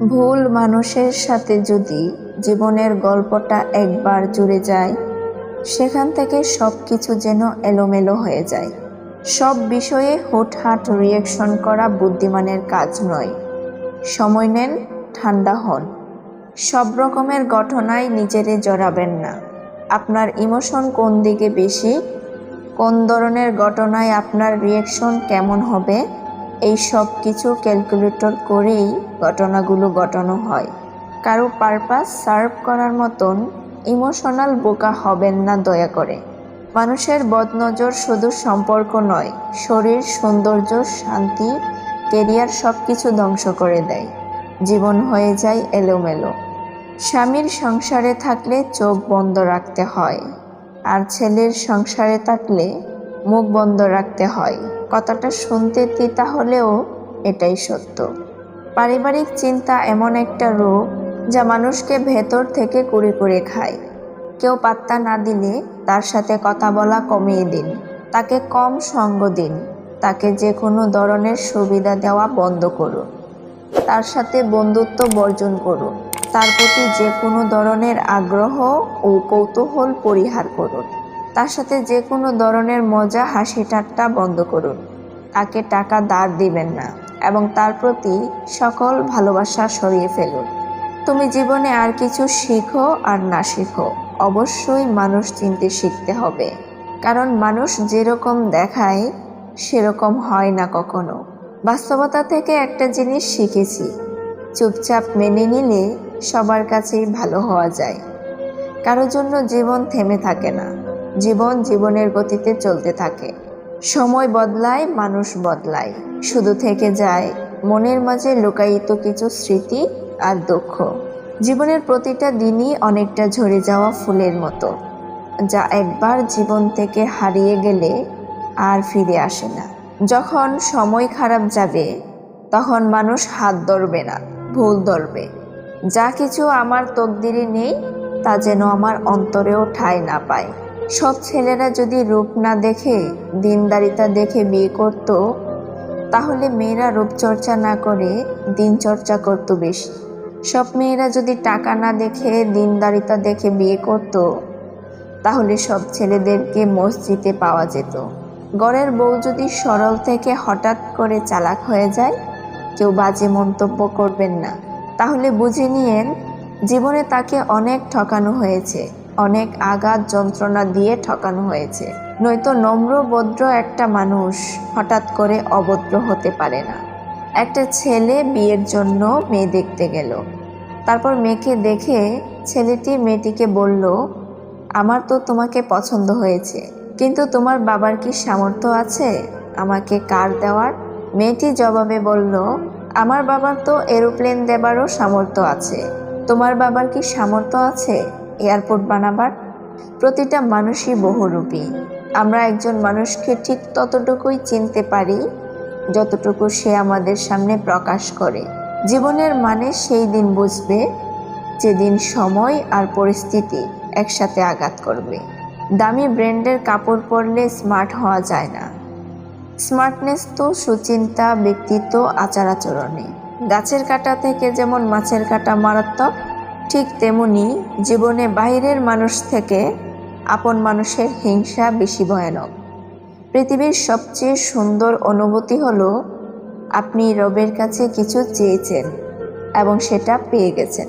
ভুল মানুষের সাথে যদি জীবনের গল্পটা একবার জুড়ে যায়, সেখান থেকে সব কিছু যেন এলোমেলো হয়ে যায়। সব বিষয়ে হুটহাট রিয়েকশন করা বুদ্ধিমানের কাজ নয়। সময় নেন, ঠান্ডা হন। সব রকমের ঘটনায় নিজেরে জড়াবেন না। আপনার ইমোশন কোন দিকে বেশি, কোন ধরনের ঘটনায় আপনার রিয়েকশন কেমন হবে এই সব কিছু ক্যালকুলেটর করেই ঘটনাগুলো ঘটানো হয়। কারও পারপাস সার্ভ করার মতন ইমোশনাল বোকা হবেন না দয়া করে। মানুষের বদনজর শুধু সম্পর্ক নয়, শরীর, সৌন্দর্য, শান্তি, কেরিয়ার সব কিছু ধ্বংস করে দেয়। জীবন হয়ে যায় এলোমেলো। স্বামীর সংসারে থাকলে চোখ বন্ধ রাখতে হয়, আর ছেলের সংসারে থাকলে মুখ বন্ধ রাখতে হয়। কথাটা শুনতে তিতা হলেও এটাই সত্য। পারিবারিক চিন্তা এমন একটা রোগ যা মানুষকে ভেতর থেকে কুড়ে কুড়ে খায়। কেউ পাত্তা না দিলে তার সাথে কথা বলা কমিয়ে দিন, তাকে কম সঙ্গ দিন, তাকে যে কোনো ধরনের সুবিধা দেওয়া বন্ধ করুন। তার সাথে বন্ধুত্ব বর্জন করুন, তার প্রতি যে কোনো ধরনের আগ্রহ ও কৌতূহল পরিহার করুন। তার সাথে যে কোনো ধরনের মজা হাসি ঠাট্টা বন্ধ করুন। তাকে টাকা দাঁড় দিবেন না এবং তার প্রতি সকল ভালোবাসা সরিয়ে ফেলুন। তুমি জীবনে আর কিছু শিখো আর না শিখো, অবশ্যই মানুষ চিনতে শিখতে হবে। কারণ মানুষ যেরকম দেখায়, সেরকম হয় না কখনো। বাস্তবতা থেকে একটা জিনিস শিখেছি, চুপচাপ মেনে নিলে সবার কাছেই ভালো হওয়া যায়। কারও জন্য জীবন থেমে থাকে না। জীবন জীবনের গতিতে চলতে থাকে। সময় বদলায়, মানুষ বদলায়। শুধু থেকে যায়, মনের মাঝে লুকায়িত কিছু স্মৃতি আর দুঃখ। জীবনের প্রতিটা দিনই অনেকটা ঝরে যাওয়া ফুলের মতো, যা একবার জীবন থেকে হারিয়ে গেলে আর ফিরে আসে না। যখন সময় খারাপ যাবে, তখন মানুষ হাত ধরবে না, ভুল ধরবে। যা কিছু আমার তকদিরে নেই, তা যেন আমার অন্তরেও ঠাঁই না পায়। সব ছেলেরা যদি রূপ না দেখে, দিনদারিতা দেখে বিয়ে করত, তাহলে মেয়েরা রূপচর্চা না করে দিন চর্চা করতো বেশি। সব মেয়েরা যদি টাকা না দেখে, দিনদারিতা দেখে বিয়ে করত, তাহলে সব ছেলেদেরকে মসজিদে পাওয়া যেত। গড়ের বউ যদি সরল থেকে হঠাৎ করে চালাক হয়ে যায়, কেউ বাজে মন্তব্য করবেন না। তাহলে বুঝে নিয়েন, জীবনে তাকে অনেক ঠকানো হয়েছে। অনেক আঘাত যন্ত্রণা দিয়ে ঠকানো হয়েছে। নয়তো নম্র, ভদ্র একটা মানুষ হঠাৎ করে অভদ্র হতে পারে না। একটা ছেলে বিয়ের জন্য মেয়ে দেখতে গেল। তারপর মেয়েকে দেখে ছেলেটি মেয়েটিকে বলল, আমার তো তোমাকে পছন্দ হয়েছে, কিন্তু তোমার বাবার কি সামর্থ্য আছে আমাকে কার দেওয়ার? মেয়েটি জবাবে বলল, আমার বাবার তো এরোপ্লেন দেবারও সামর্থ্য আছে। তোমার বাবার কি সামর্থ্য আছে? এয়ারপোর্ট বানাবার। প্রতিটা মানুষই বহুরূপী। আমরা একজন মানুষকে ঠিক ততটুকুই চিনতে পারি, যতটুকু সে আমাদের সামনে প্রকাশ করে। জীবনের মানে সেই দিন বুঝবে, যেদিন সময় আর পরিস্থিতি একসাথে আঘাত করবে। দামি ব্র্যান্ডের কাপড় পরলে স্মার্ট হওয়া যায় না। স্মার্টনেস তো সুচিন্তা, ব্যক্তিত্ব আচার আচরণে গাছের কাটা থেকে যেমন মাছের কাটা মারাত্মক ঠিক তেমনি জীবনে বাইরের মানুষ থেকে আপন মানুষের হিংসা বেশি ভয়ানক। পৃথিবীর সবচেয়ে সুন্দর অনুভূতি হল, আপনি রবের কাছে কিছু চেয়েছেন এবং সেটা পেয়ে গেছেন।